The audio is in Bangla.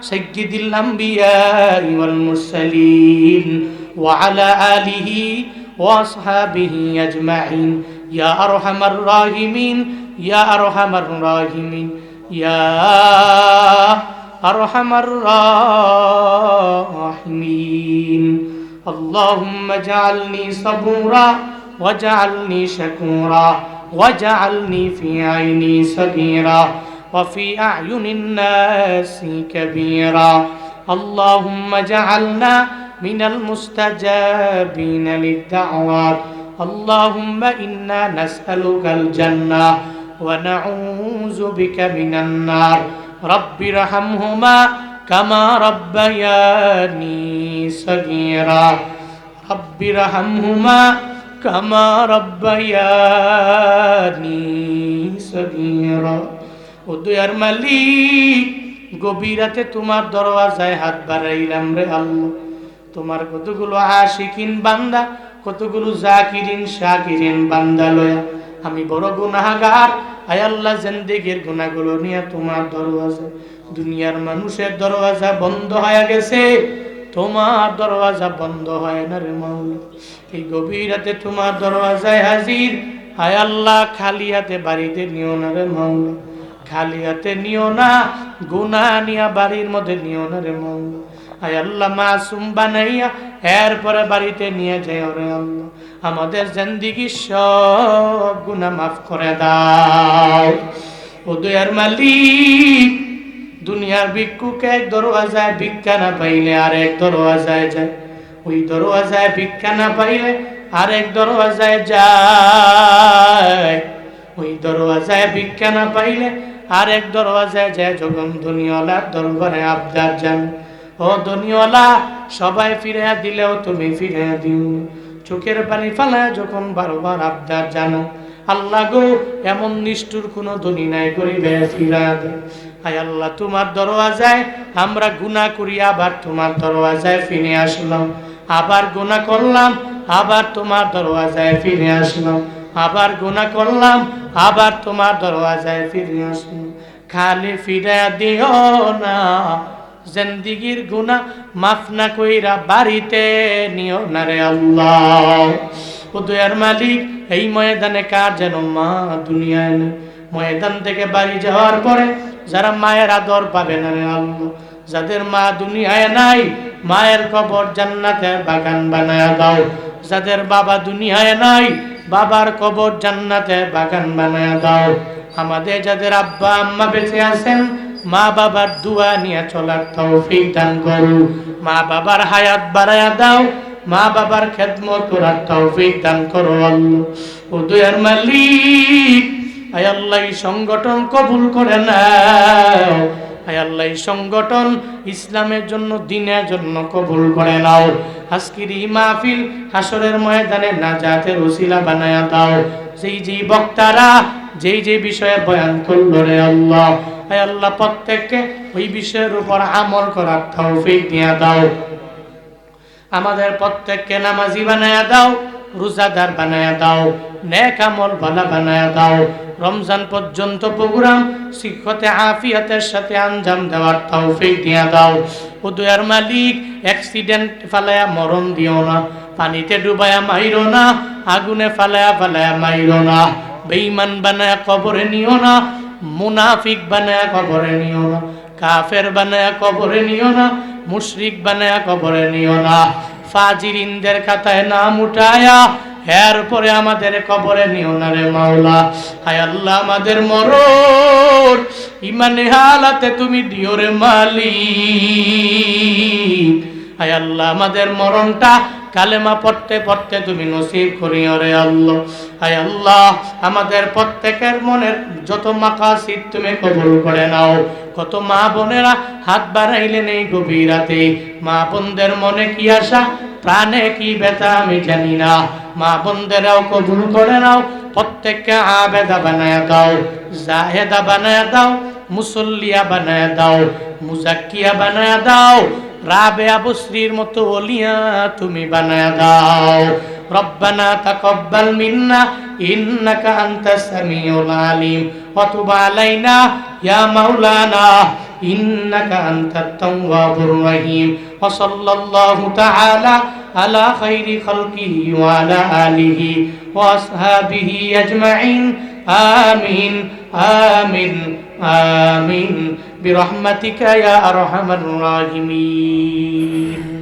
سيد الأنبياء والمرسلين وعلى آله وأصحابه أجمعين. يا أرحم الراحمين يا أرحم الراحمين يا أرحم الراحمين. اللهم اجعلني صبورا واجعلني شكورا واجعلني في عيني صغيرا. وفي أعين الناس كبيرا. اللهم اجعلنا من المستجابين للدعوات اللهم إنا نسألك الجنة ونعوذ بك من النار. رب ارحمهما كما ربياني صغيرا. رب ارحمهما كما ربياني صغيرا. ও দুয়ার মালিক গভীরাতে তোমার দরওয়াজায় হাত বাড়াইলাম রে আল্লাহ। তোমার কতগুলো আশিকিন বান্দা, কতগুলো জাকিরিন, শাকিরিন বান্দা লয়া। আমি বড় গুনাহগার, আয় আল্লাহ জিন্দেগির গুনাহগুলো নিয়ে তোমার দরওয়াজা দুনিয়ার মানুষের দরওয়াজা বন্ধ হয়ে গেছে, তোমার দরওয়াজা বন্ধ হয় না রে মাওলা। এই গভীর রাতে তোমার দরওয়াজায় হাজির, আয় আল্লাহ খালি হাতে বাড়িতে নিও না রে মাওলা। খালি হাতে নিও না গুনা নিয়া বাড়ির মধ্যে নিও না রে মাওলা আয় আল্লাহ মাসুম বানাইয়া এরপরে বাড়িতে নিয়ে যাই রে আল্লাহ। আমাদের জিন্দিগি সব গুনা মাফ করে দাও। ও দয়ার মালিক, দুনিয়ার ভিক্ষুক এক দরওয়াজায় ভিক্ষা না পাইলে আর এক দরওয়াজায় যায়। ওই দরওয়াজায় ভিক্ষা না পাইলে আর এক দরওয়াজায় যায়। ওই দরওয়াজায় ভিক্ষা না পাইলে আর এক দরওয়াজায় যায় যখন দুনিয়ালার দরবারে আবদার যান ও দুনিয়ালা সবাই ফিরে দিলেও তুমি ফিরে দিও। চোখের পানি ফালায় যখন বারবার আবদার জানো। আল্লাহ গো, এমন নিষ্ঠুর কোনো ধনী নাই করিবে ফিরা দেয় আয় আল্লাহ, তোমার দরওয়াজায় আমরা গুনাহ করি, আবার তোমার দরওয়াজায় ফিরে আসলাম। আবার গুনাহ করলাম, আবার তোমার দরওয়াজায় ফিরে আসলাম। আবার গুণা করলাম, আবার তোমার দরওয়াজায় ফিরে আসলাম। খালি ফিরে দিও না, জিন্দিগির গুনাহ মাফ না কইরা বাড়িতে নিও না রে আল্লাহ। ও দয়ার মালিক, এই ময়দানে কার যেন মা দুনিয়ায় ময়দান থেকে বাড়ি যাওয়ার পরে যারা মায়ের আদর পাবে না রে আল্লাহ। যাদের মা দুনিয়ায় নাই, মায়ের কবর জান্নাতের বাগান বানায় দাও। যাদের বাবা দুনিয়ায় নাই বাবার কবর জান্নাতে বাগান বানায় দাও। আমাদের যাদের আব্বা, আম্মা বেঁচে আছেন, মা বাবার দুয়া নিয়ে চলার তৌফিক দান করু মা বাবার হায়াত বাড়ায়া দাও, মা বাবার খেদমত করার তৌফিক দান করো আল্লাহ ও দুয়ার মালিক, আয় আল্লাহ সংগঠন কবুল করে নাও। আয় আল্লাহ সংগঠন ইসলামের জন্য, দিনের জন্য কবুল করে নাও। মাহফিল হাসরের ময়দানে নাজাতের ওসিলা বানায়া দাও। বক্তারা, যেই যে বিষয়ে বয়ান করল রে আল্লাহ আয় আল্লাহ প্রত্যেককে ওই বিষয়ের উপর আমল করার তৌফিক দিয়া দাও। আমাদের প্রত্যেককে নামাজি বানায়া দাও, রোজাদার বানায়া দাও, নেক আমল ভালা বানায়া দাও। রমজান পর্যন্ত প্রোগ্রাম শিক্ষতে, আফিয়াতের সাথে আঞ্জাম দেওয়ার তৌফিক দিয়া দাও। ও মালিক অ্যাক্সিডেন্ট ফালায়া মরণ দিও না, পানিতে ডুবায়া মাইরো না, আগুনে ফালায়া ফালায়া মাইরো না। বেঈমান বানায়া কবরে নিও না, মুনাফিক বানায়া কবরে নিও না, কাফের বানায়া কবরে নিও না, মুশরিক বানায়া কবরে নিও না। ফাজিরিনদের খাতায় নাম উঠায়া এরপরে আমাদের কবরে নিও না রে মাওলা। হায় আল্লাহ, আমাদের মরণ। ইমানে হালাতে তুমি দিও রে মালিক। হায় আল্লাহ, আমাদের মরণটা কালেমা পড়তে পড়তে তুমি নসিব করিও রে আল্লাহ। হায় আল্লাহ, আমাদের প্রত্যেকের মনের যত মাকাসিদ তুমি কবুল করে নাও। কত মা বোনেরা হাত বাড়াইলেন এই গভীর রাতে। মা বোনদের মনে কি আশা? প্রাণে কি ব্যথা আমি জানি না মা বোনদেরাও কবুল করে নাও প্রত্যেককে আবেদা বানায় দাও জাহেদা বানায় দাও মুসল্লিয়া বানায় দাও মুজাক্কিয়া বানায় দাও রাবে আবশ্রীর মতো ওলিয়া তুমি বানায় দাও ربنا تقبل منا إنك أنت السميع العليم وتب علينا يا مولانا إنك أنت التواب الرحيم وصلى الله تعالى على خير خلقه وعلى آله وأصحابه أجمعين. آمين. آمين. آمين. برحمتك يا أرحم الراحمين.